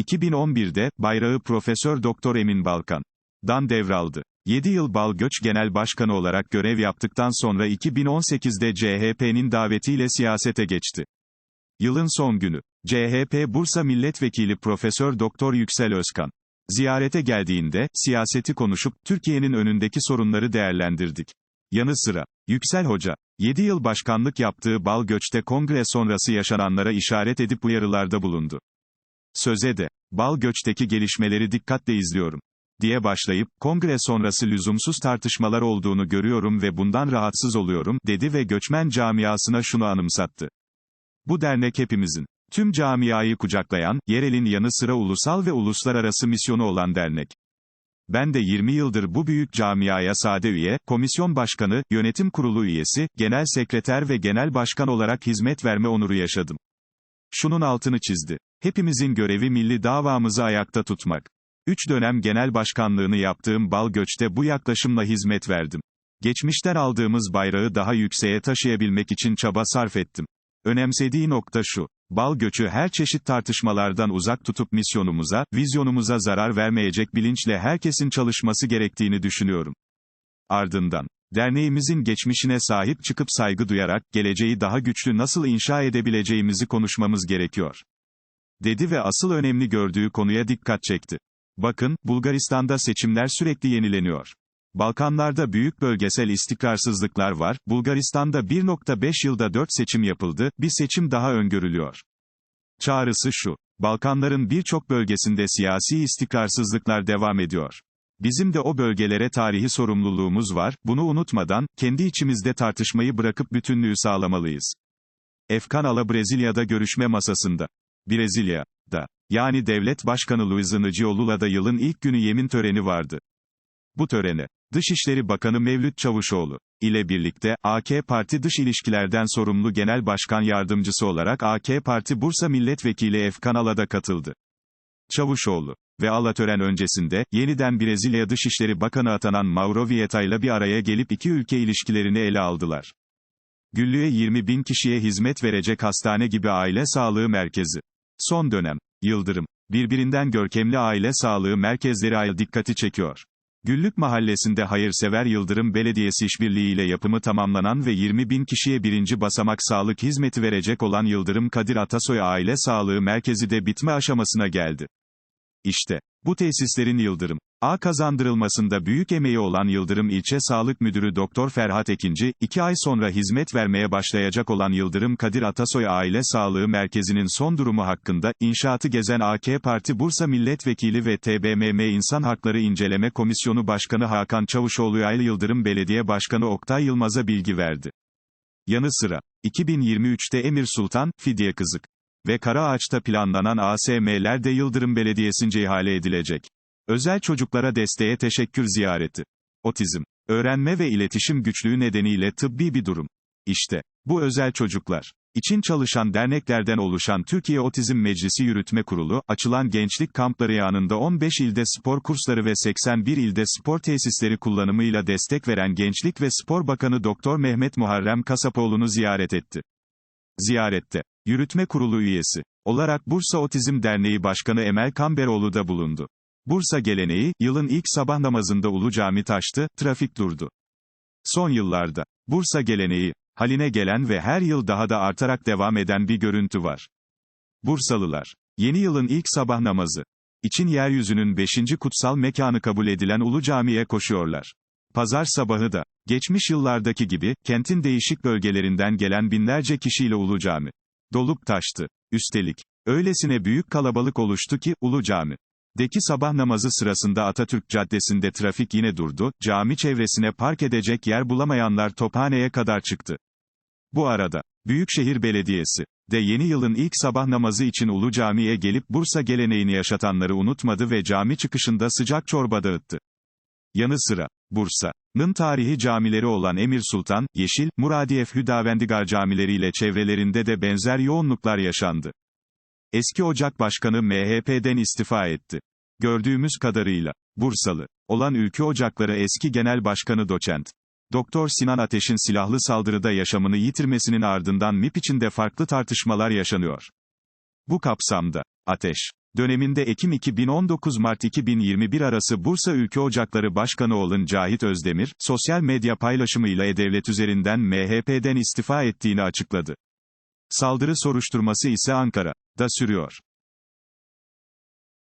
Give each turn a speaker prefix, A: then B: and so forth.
A: 2011'de, bayrağı Profesör Doktor Emin Balkan. Dan devraldı. 7 yıl Balgöç Genel Başkanı olarak görev yaptıktan sonra 2018'de CHP'nin davetiyle siyasete geçti. Yılın son günü. CHP Bursa Milletvekili Profesör Doktor Yüksel Özkan. Ziyarete geldiğinde, siyaseti konuşup, Türkiye'nin önündeki sorunları değerlendirdik. Yanı sıra, Yüksel Hoca, 7 yıl başkanlık yaptığı Balgöç'te kongre sonrası yaşananlara işaret edip uyarılarda bulundu. Söze de, Balgöç'teki gelişmeleri dikkatle izliyorum diye başlayıp, kongre sonrası lüzumsuz tartışmalar olduğunu görüyorum ve bundan rahatsız oluyorum, dedi ve göçmen camiasına şunu anımsattı. Bu dernek hepimizin, tüm camiayı kucaklayan, yerelin yanı sıra ulusal ve uluslararası misyonu olan dernek. Ben de 20 yıldır bu büyük camiaya sade üye, komisyon başkanı, yönetim kurulu üyesi, genel sekreter ve genel başkan olarak hizmet verme onuru yaşadım. Şunun altını çizdi. Hepimizin görevi milli davamızı ayakta tutmak. Üç dönem genel başkanlığını yaptığım Balgöç'te bu yaklaşımla hizmet verdim. Geçmişten aldığımız bayrağı daha yükseğe taşıyabilmek için çaba sarf ettim. Önemsediği nokta şu. Bal göçü her çeşit tartışmalardan uzak tutup misyonumuza, vizyonumuza zarar vermeyecek bilinçle herkesin çalışması gerektiğini düşünüyorum. Ardından, derneğimizin geçmişine sahip çıkıp saygı duyarak, geleceği daha güçlü nasıl inşa edebileceğimizi konuşmamız gerekiyor. Dedi ve asıl önemli gördüğü konuya dikkat çekti. Bakın, Bulgaristan'da seçimler sürekli yenileniyor. Balkanlarda büyük bölgesel istikrarsızlıklar var, Bulgaristan'da 1.5 yılda 4 seçim yapıldı, bir seçim daha öngörülüyor. Çağrısı şu, Balkanların birçok bölgesinde siyasi istikrarsızlıklar devam ediyor. Bizim de o bölgelere tarihi sorumluluğumuz var, bunu unutmadan, kendi içimizde tartışmayı bırakıp bütünlüğü sağlamalıyız. Efkan Ala Brezilya'da görüşme masasında. Brezilya'da. Yani devlet başkanı Luiz Inácio Lula'da yılın ilk günü yemin töreni vardı. Bu törene, Dışişleri Bakanı Mevlüt Çavuşoğlu ile birlikte, AK Parti Dış İlişkilerden sorumlu Genel Başkan Yardımcısı olarak AK Parti Bursa Milletvekili Efkan Ala'da katıldı. Çavuşoğlu ve Ala tören öncesinde, yeniden Brezilya Dışişleri Bakanı atanan Mauro Vieira ile bir araya gelip iki ülke ilişkilerini ele aldılar. Güllü'ye 20 bin kişiye hizmet verecek hastane gibi aile sağlığı merkezi. Son dönem, Yıldırım, birbirinden görkemli aile sağlığı merkezleri ay dikkati çekiyor. Güllük Mahallesi'nde Hayırsever Yıldırım Belediyesi işbirliğiyle yapımı tamamlanan ve 20 bin kişiye birinci basamak sağlık hizmeti verecek olan Yıldırım Kadir Atasoy Aile Sağlığı Merkezi de bitme aşamasına geldi. İşte, bu tesislerin Yıldırım A kazandırılmasında büyük emeği olan Yıldırım İlçe Sağlık Müdürü Doktor Ferhat Ekinci, iki ay sonra hizmet vermeye başlayacak olan Yıldırım Kadir Atasoy Aile Sağlığı Merkezi'nin son durumu hakkında, inşaatı gezen AK Parti Bursa Milletvekili ve TBMM İnsan Hakları İnceleme Komisyonu Başkanı Hakan Çavuşoğlu'ya Yıldırım Belediye Başkanı Oktay Yılmaz'a bilgi verdi. Yanı sıra, 2023'te Emir Sultan, Fidye Kızık ve Karaağaç'ta planlanan ASM'ler de Yıldırım Belediyesi'nce ihale edilecek. Özel çocuklara desteğe teşekkür ziyareti. Otizm, öğrenme ve iletişim güçlüğü nedeniyle tıbbi bir durum. İşte, bu özel çocuklar için çalışan derneklerden oluşan Türkiye Otizm Meclisi Yürütme Kurulu, açılan gençlik kampları yanında 15 ilde spor kursları ve 81 ilde spor tesisleri kullanımıyla destek veren Gençlik ve Spor Bakanı Doktor Mehmet Muharrem Kasapoğlu'nu ziyaret etti. Ziyarette, Yürütme Kurulu üyesi olarak Bursa Otizm Derneği Başkanı Emel Kamberoğlu da bulundu. Bursa geleneği, yılın ilk sabah namazında Ulu Cami taştı, trafik durdu. Son yıllarda, Bursa geleneği, haline gelen ve her yıl daha da artarak devam eden bir görüntü var. Bursalılar, yeni yılın ilk sabah namazı için yeryüzünün beşinci kutsal mekanı kabul edilen Ulu Cami'ye koşuyorlar. Pazar sabahı da, geçmiş yıllardaki gibi, kentin değişik bölgelerinden gelen binlerce kişiyle Ulu Cami dolup taştı. Üstelik, öylesine büyük kalabalık oluştu ki, Ulu Cami Deki sabah namazı sırasında Atatürk Caddesi'nde trafik yine durdu, cami çevresine park edecek yer bulamayanlar tophaneye kadar çıktı. Bu arada, Büyükşehir Belediyesi de yeni yılın ilk sabah namazı için Ulu Cami'ye gelip Bursa geleneğini yaşatanları unutmadı ve cami çıkışında sıcak çorba dağıttı. Yanı sıra, Bursa'nın tarihi camileri olan Emir Sultan, Yeşil, Muradiyef Hüdavendigar camileriyle çevrelerinde de benzer yoğunluklar yaşandı. Eski Ocak Başkanı MHP'den istifa etti. Gördüğümüz kadarıyla, Bursalı olan Ülke Ocakları eski Genel Başkanı Doçent. Doktor Sinan Ateş'in silahlı saldırıda yaşamını yitirmesinin ardından MİP içinde farklı tartışmalar yaşanıyor. Bu kapsamda, Ateş, Döneminde Ekim 2019 Mart 2021 arası Bursa Ülke Ocakları Başkanı olan Cahit Özdemir, sosyal medya paylaşımıyla E-Devlet üzerinden MHP'den istifa ettiğini açıkladı. Saldırı soruşturması ise Ankara'da sürüyor.